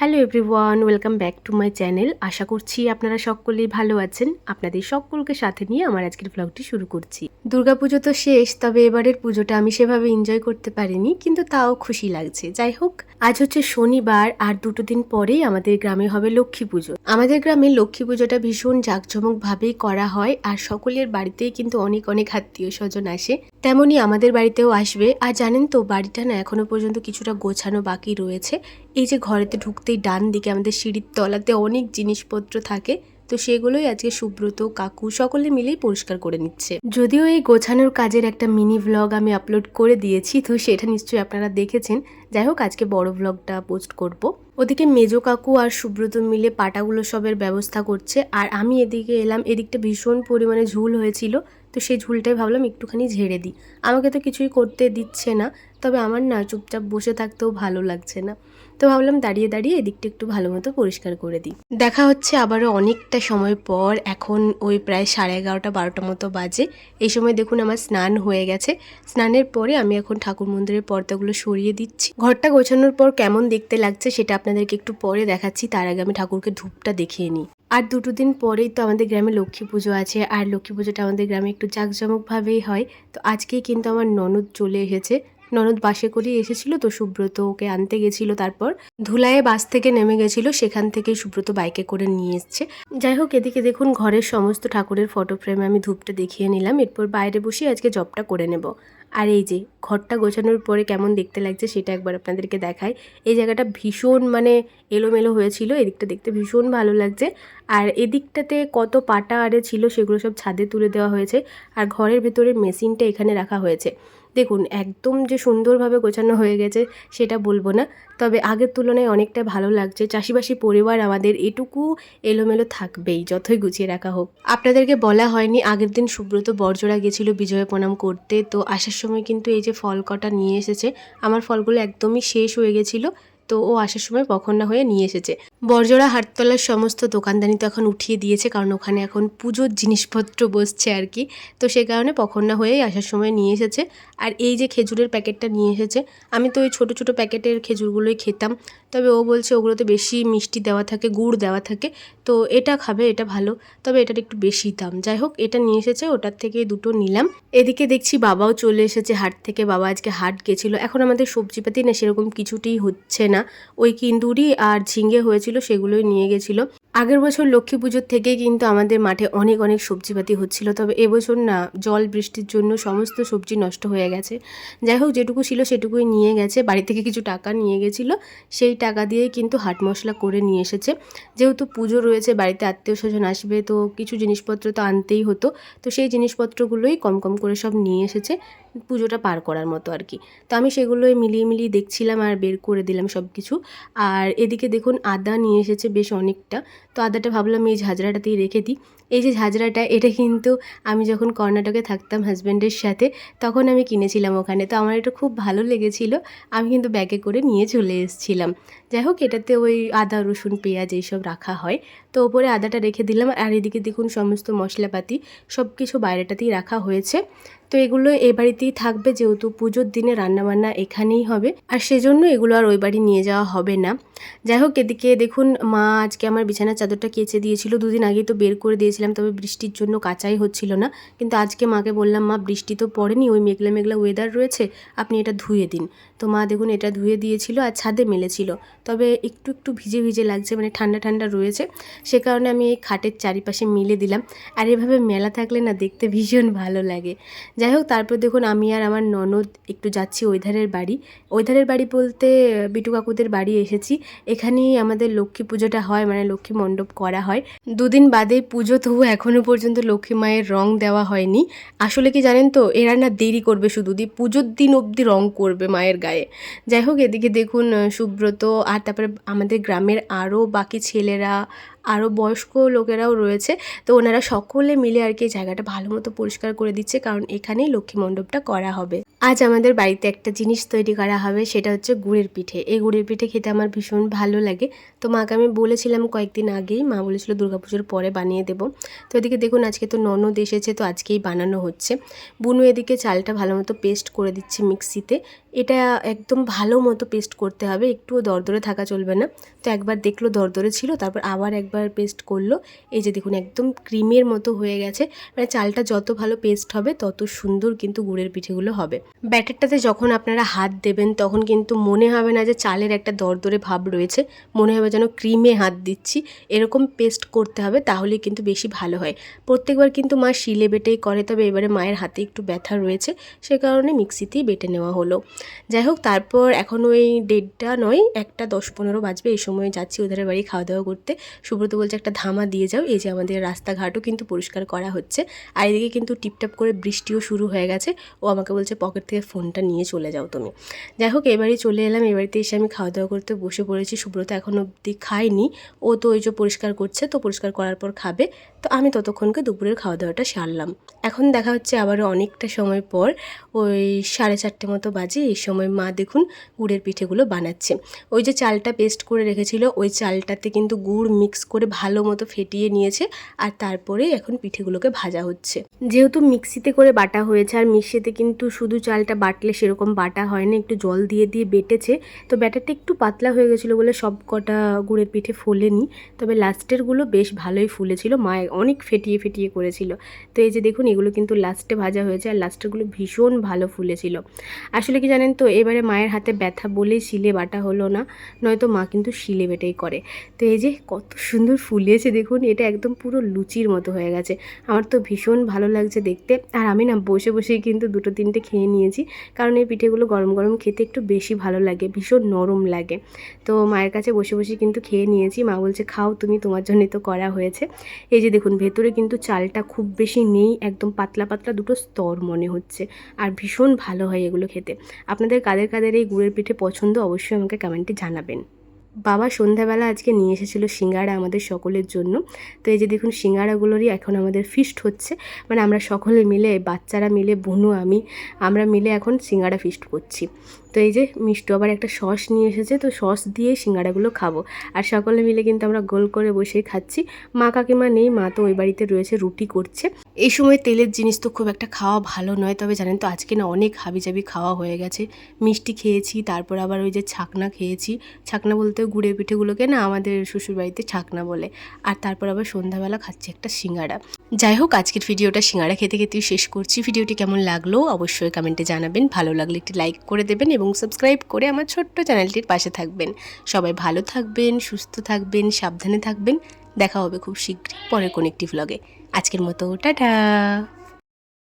Hello everyone, welcome back to my channel. আশা করছি আপনারা সকলেই ভালো আছেন। আপনাদের সকলকে সাথে নিয়ে আমার আজকের ব্লগটি শুরু করছি। দুর্গাপুজো তো শেষ, তবে এবারের পুজোটা আমি সেভাবে এনজয় করতে পারিনি, কিন্তু তাও খুশি লাগছে। যাই হোক, আজ হচ্ছে শনিবার আর দুটো দিন পরেই আমাদের গ্রামে হবে লক্ষ্মী পুজো। আমাদের গ্রামে লক্ষ্মী পুজোটা ভীষণ জাঁকজমকভাবেই করা হয়, আর সকলের বাড়িতেই কিন্তু অনেক অনেক আত্মীয় স্বজন আসে। তেমনই আমাদের বাড়িতেও আসবে। আর জানেন তো, বাড়িটা না এখনও পর্যন্ত কিছুটা গোছানো বাকি রয়েছে। এই যে ঘরেতে ঢুকতেই ডান দিকে আমাদের সিঁড়ির তলাতে অনেক জিনিসপত্র থাকে, তো সেগুলোই আজকে সুব্রত, কাকু সকলে মিলেই পরিষ্কার করে নিচ্ছে। যদিও এই গোছানোর কাজের একটা মিনি ভ্লগ আমি আপলোড করে দিয়েছি, তো সেটা নিশ্চয়ই আপনারা দেখেছেন। যাই হোক, আজকে বড় ভ্লগটা পোস্ট করব। ওদিকে মেজো কাকু আর সুব্রত মিলে পাটাগুলো সবের ব্যবস্থা করছে, আর আমি এদিকে এলাম, এদিকটা ভীষণ পরিমাণে ঝুল হয়েছিল, তো সেই ঝুলটাই ভাবলাম একটুখানি ঝেড়ে দিই। আমাকে তো কিছুই করতে দিচ্ছে না, তবে আমার না চুপচাপ বসে থাকতেও ভালো লাগছে না। তো ভাবলাম দাঁড়িয়ে দাঁড়িয়ে এদিকটা একটু ভালো মতো পরিষ্কার করে দিই। দেখা হচ্ছে আবারও অনেকটা সময় পর, এখন ওই প্রায় সাড়ে এগারোটা, বারোটা মতো বাজে। এই সময় দেখুন আমার স্নান হয়ে গেছে। স্নানের পরে আমি এখন ঠাকুর মন্দিরের পর্দাগুলো সরিয়ে দিচ্ছি। ঘরটা গোছানোর পর কেমন দেখতে লাগছে সেটা আপনাদেরকে একটু পরে দেখাচ্ছি। তার আগে আমি ঠাকুরকে ধূপটা দেখিয়ে নিই। আর দুটো দিন পরেই তো আমাদের গ্রামে লক্ষ্মী পুজো আছে। আর লক্ষ্মী পুজোটা আমাদের গ্রামে একটু জাঁকজমকভাবেই হয়। তো আজকেই কিন্তু আমার ননদ চলে এসেছে। ননদ বাসে করেই এসেছিল তো সুব্রত ওকে আনতে গেছিল তারপর ধুলায়ে বাস থেকে নেমে গেছিল, সেখান থেকেই সুব্রত বাইকে করে নিয়ে এসছে। যাই হোক, এদিকে দেখুন ঘরের সমস্ত ঠাকুরের ফটো ফ্রেমে আমি ধূপটা দেখিয়ে নিলাম, এরপর বাইরে বসে আজকে জবটা করে নেব। আর এই যে, ঘরটা গোছানোর পরে কেমন দেখতে লাগছে সেটা একবার আপনাদেরকে দেখাই। এই জায়গাটা ভীষণ মানে এলোমেলো হয়েছিল, এদিকটা দেখতে ভীষণ ভালো লাগছে। আর এদিকটাতে কত পাটা আরে ছিল সেগুলো সব ছাদে তুলে দেওয়া হয়েছে, আর ঘরের ভেতরের মেশিনটা এখানে রাখা হয়েছে। দেখুন, একদম যে সুন্দরভাবে গোছানো হয়ে গেছে সেটা বলব না। তবে আগের তুলনায় অনেকটা ভালো লাগছে। চাষিবাসী পরিবার আমাদের এটুকু এলোমেলো থাকবেই, যতই গুছিয়ে রাখা হোক। আপনাদেরকে বলা হয়নি, আগের দিন সুব্রত বর্জরা গেছিল বিজয় প্রণাম করতে। তো আসার সময় কিন্তু এই যে ফল কটা নিয়ে এসেছে, আমার ফলগুলো একদমই শেষ হয়ে গেছিল। তো ও আসার সময় পখন্না হয়ে নিয়ে এসেছে। বর্জরা হাটতলার সমস্ত দোকানদানি তো এখন উঠিয়ে দিয়েছে, কারণ ওখানে এখন পুজোর জিনিসপত্র বসছে আর কি। তো সে কারণে পখন্না হয়েই আসার সময় নিয়ে এসেছে। আর এই যে খেজুরের প্যাকেটটা নিয়ে এসেছে, আমি তো ওই ছোটো ছোটো প্যাকেটের খেজুরগুলোই খেতাম। তবে ও বলছে ওগুলোতে বেশি মিষ্টি দেওয়া থাকে, গুড় দেওয়া থাকে, তো এটা খাবে, এটা ভালো। তবে এটার একটু বেশি দাম। যাই হোক, এটা নিয়ে এসেছে, ওটার থেকে দুটো নিলাম। এদিকে দেখছি বাবাও চলে এসেছে হাট থেকে, বাবা আজকে হাট গেছিল। এখন আমাদের সবজিপাতি না সেরকম কিছুতেই হচ্ছে না। ওই কিন্দুরি আর ঝিঙ্গে হয়েছিল সেগুলোই নিয়ে গেছিল। আগের বছর লক্ষ্মী পুজোর থেকেই কিন্তু আমাদের মাঠে অনেক অনেক সবজিপাতি হচ্ছিল, তবে এবছর না, জল বৃষ্টির জন্য সমস্ত সবজি নষ্ট হয়ে গেছে। যাই হোক, যেটুকু ছিল সেটুকুই নিয়ে গেছে, বাড়ি থেকে কিছু টাকা নিয়ে গেছিল, সেই টাকা দিয়েই কিন্তু হাট মশলা করে নিয়ে এসেছে। যেহেতু পুজো রয়েছে, বাড়িতে আত্মীয় স্বজন আসবে, তো কিছু জিনিসপত্র তো আনতেই হতো, তো সেই জিনিসপত্রগুলোই কম কম করে সব নিয়ে এসেছে। পুজোটা পার করার মতো আর কি। তো আমি সেগুলোই মিলিয়ে মিলিয়ে দেখছিলাম আর বের করে দিলাম সব কিছু আর এদিকে দেখুন আদা নিয়ে এসেছে বেশ অনেকটা। তো আদাটা ভাবলাম এই ঝাঁঝরাটাতেই রেখে দিই। এই যে ঝাঁঝরাটা, এটা কিন্তু আমি যখন কর্ণাটকে থাকতাম হাজব্যান্ডের সাথে, তখন আমি কিনেছিলাম ওখানে। তো আমার এটা খুব ভালো লেগেছিল। আমি কিন্তু ব্যাগে করে নিয়ে চলে এসেছিলাম। যাই হোক, এটাতে ওই আদা, রসুন, পেঁয়াজ এইসব রাখা হয়। তো ওপরে আদাটা রেখে দিলাম। আর এদিকে দেখুন সমস্ত মশলাপাতি সব কিছু বাইরেটাতেই রাখা হয়েছে। তো এগুলো এ বাড়িতেই থাকবে যেহেতু পুজোর দিনে রান্নাবান্না এখানেই হবে। আর সেজন্য এগুলো আর ওই বাড়ি নিয়ে যাওয়া হবে না। যাই হোক, এদিকে দেখুন মা আজকে আমার বিছানার চাদরটা কেচে দিয়েছিল। দুদিন আগেই তো বের করে দিয়েছিলাম, তবে বৃষ্টির জন্য কাঁচাই হচ্ছিল না। কিন্তু আজকে মাকে বললাম, মা, বৃষ্টি তো পড়েনি, ওই মেঘলা মেঘলা ওয়েদার রয়েছে, আপনি এটা ধুয়ে দিন। তো মা দেখুন এটা ধুয়ে দিয়েছিল আর ছাদে মেলেছিল। তবে একটু একটু ভিজে ভিজে লাগছে মানে ঠান্ডা ঠান্ডা রয়েছে। সে কারণে আমি এই খাটের চারিপাশে মিলে দিলাম। আর এভাবে মেলা থাকলে না দেখতে ভীষণ ভালো লাগে। যাই হোক তারপর দেখুন আমি আর আমার ননদ একটু যাচ্ছি ওইধারের বাড়ি। ওইধারের বাড়ি বলতে বিটু কাকুদের বাড়ি এসেছি। এখানেই আমাদের লক্ষ্মী পুজোটা হয় মানে লক্ষ্মী মণ্ডপ করা হয়। দুদিন বাদে পুজো, তবু এখনও পর্যন্ত লক্ষ্মী মায়ের রং দেওয়া হয়নি। আসলে কি জানেন তো, এরা না দেরি করবে শুধু দিয়ে পুজোর দিন অবধি রং করবে মায়ের গায়ে। যাই হোক এদিকে দেখুন, সুব্রত, আর তারপরে আমাদের গ্রামের আরও বাকি ছেলেরা আরও বয়স্ক লোকেরাও রয়েছে। তো ওনারা সকলে মিলে আর কি জায়গাটা ভালো মতো পরিষ্কার করে দিচ্ছে, কারণ এখানেই লক্ষ্মী মণ্ডপটা করা হবে। আজ আমাদের বাড়িতে একটা জিনিস তৈরি করা হবে, সেটা হচ্ছে গুড়ের পিঠে। এই গুড়ের পিঠে খেতে আমার ভীষণ ভালো লাগে। তো মাকে আমি বলেছিলাম কয়েকদিন আগেই, মা বলেছিল দুর্গাপুজোর পরে বানিয়ে দেবো। তো এদিকে দেখুন, আজকে তো ননদ এসেছে, তো আজকেই বানানো হচ্ছে। বুনু এদিকে চালটা ভালো মতো পেস্ট করে দিচ্ছে মিক্সিতে। এটা একদম ভালো মতো পেস্ট করতে হবে, একটুও দরদরে থাকা চলবে না। তো একবার দেখল দরদরে ছিল, তারপর আবার একবার পেস্ট করল। এই যে দেখুন, একদম ক্রিমের মতো হয়ে গেছে। মানে চালটা যত ভালো পেস্ট হবে, তত সুন্দর কিন্তু গুড়ের পিঠেগুলো হবে। ব্যাটারটাতে যখন আপনারা হাত দেবেন, তখন কিন্তু মনে হবে না যে চালের একটা দরদরে ভাব রয়েছে। মনে হবে যেন ক্রিমে হাত দিচ্ছি। এরকম পেস্ট করতে হবে, তাহলে কিন্তু বেশি ভালো হয়। প্রত্যেকবার কিন্তু মা শিলে বেটেই করে, তবে এবারে মায়ের হাতে একটু ব্যথা রয়েছে। সে কারণে মিক্সিতেই বেটে নেওয়া হলো। যাই হোক, তারপর এখন ওই দেড়টা নয়, একটা দশ পনেরো বাজবে। এই সময় যাচ্ছি ওদের বাড়ি খাওয়া দাওয়া করতে। সুব্রত বলছে একটা ধামা দিয়ে যাও, এই যে আমাদের রাস্তাঘাটও কিন্তু পরিষ্কার করা হচ্ছে। আর এদিকে কিন্তু টিপটাপ করে বৃষ্টিও শুরু হয়ে গেছে। ও আমাকে বলছে, পকেট থেকে ফোনটা নিয়ে চলে যাও তুমি। যাই হোক এবারে চলে এলাম। এবাড়িতে এসে আমি খাওয়া দাওয়া করতে বসে পড়েছি। সুব্রত এখন অবধি খায়নি। ও তো ওই যে পরিষ্কার করছে, তো পরিষ্কার করার পর খাবে। তো আমি ততক্ষণকে দুপুরের খাওয়া দাওয়াটা সারলাম। এখন দেখা হচ্ছে আবারও অনেকটা সময় পর, ওই সাড়ে চারটে মতো বাজে। এই সময় মা দেখুন গুড়ের পিঠেগুলো বানাচ্ছে। ওই যে চালটা পেস্ট করে রেখেছিল, ওই চালটাতে কিন্তু গুড় মিক্স করে ভালো মতো ফেটিয়ে নিয়েছে আর তারপরে এখন পিঠেগুলোকে ভাজা হচ্ছে। যেহেতু মিক্সিতে করে বাটা হয়েছে আর মিক্সিতে কিন্তু শুধু চালটা বাটলে সেরকম বাটা হয় না একটু জল দিয়ে দিয়ে বেটেছে, তো ব্যাটারটা একটু পাতলা হয়ে গেছিল বলে সব কটা গুড়ের পিঠে ফোলেনি, তবে লাস্টেরগুলো বেশ ভালোই ফুলেছিল, মা অনেক ফেটিয়ে ফেটিয়ে করেছিল। তো এই যে দেখুন, এগুলো কিন্তু লাস্টে ভাজা হয়েছে আর লাস্টেরগুলো ভীষণ ভালো ফুলেছিল। আসলে কি জানেন তো, এবারে মায়ের হাতে ব্যথা বলেই শিলে বাটা হলো না, নয়তো মা কিন্তু শিলে বেটেই করে। তো এই যে কত সুন্দর ফুলেছে দেখুন, এটা একদম পুরো লুচির মতো হয়ে গেছে। আমার তো ভীষণ ভালো লাগছে দেখতে। আর আমি না বসে বসেই কিন্তু দুটো তিনটে খেয়ে নিয়েছি, কারণ এই পিঠেগুলো গরম গরম খেতে একটু বেশি ভালো লাগে, ভীষণ নরম লাগে। তো মায়ের কাছে বসে বসে কিন্তু খেয়ে নিয়েছি। মা বলছে, খাও তুমি, তোমার জন্যই তো করা হয়েছে। এই যে দেখুন, ভেতরে কিন্তু চালটা খুব বেশি নেই, একদম পাতলা পাতলা দুটো স্তর মনে হচ্ছে। আর ভীষণ ভালো হয় এগুলো খেতে। আপনাদের কাদের কাদের এই গুড়ের পিঠে পছন্দ, অবশ্যই আমাকে কমেন্টে জানাবেন। বাবা সন্ধ্যাবেলা আজকে নিয়ে এসেছিল সিঙ্গাড়া আমাদের সকলের জন্য। তো এই যে দেখুন সিঙ্গাড়াগুলোরই এখন আমাদের ফিস্ট হচ্ছে। মানে আমরা সকলে মিলে, বাচ্চারা মিলে, বনু, আমি, আমরা মিলে এখন সিঙ্গাড়া ফিস্ট করছি। তো এই যে মিষ্টি আবার একটা সস নিয়ে এসেছে, তো সস দিয়ে সিঙ্গাড়াগুলো খাব। আর সকলে মিলে কিন্তু আমরা গোল করে বসেই খাচ্ছি। মা কাকিমা নেই, মা তো ওই বাড়িতে রয়েছে, রুটি করছে। এই সময় তেলের জিনিস তো খুব একটা খাওয়া ভালো নয়, তবে জানেন তো আজকে না অনেক হাবিজাবি খাওয়া হয়ে গেছে। মিষ্টি খেয়েছি, তারপর আবার ওই যে ছাকনা খেয়েছি। ছাকনা বলতে গুড়ের পিঠেগুলোকে না আমাদের শ্বশুরবাড়িতে ছাকনা বলে। আর তারপর আবার সন্ধ্যাবেলা খাচ্ছি একটা সিঙ্গাড়া। যাই হোক, আজকের ভিডিওটা সিঙ্গাড়া খেতে খেতেই শেষ করছি। ভিডিওটি কেমন লাগল অবশ্যই কমেন্টে জানাবেন। ভালো লাগলে একটি লাইক করে দেবেন এবং সাবস্ক্রাইব করে আমার ছোট্ট চ্যানেলটির পাশে থাকবেন। সবাই ভালো থাকবেন, সুস্থ থাকবেন, সাবধানে থাকবেন। দেখা হবে খুব শীঘ্রই পরের কোন একটি ভ্লগে আজকের মতো টাটা।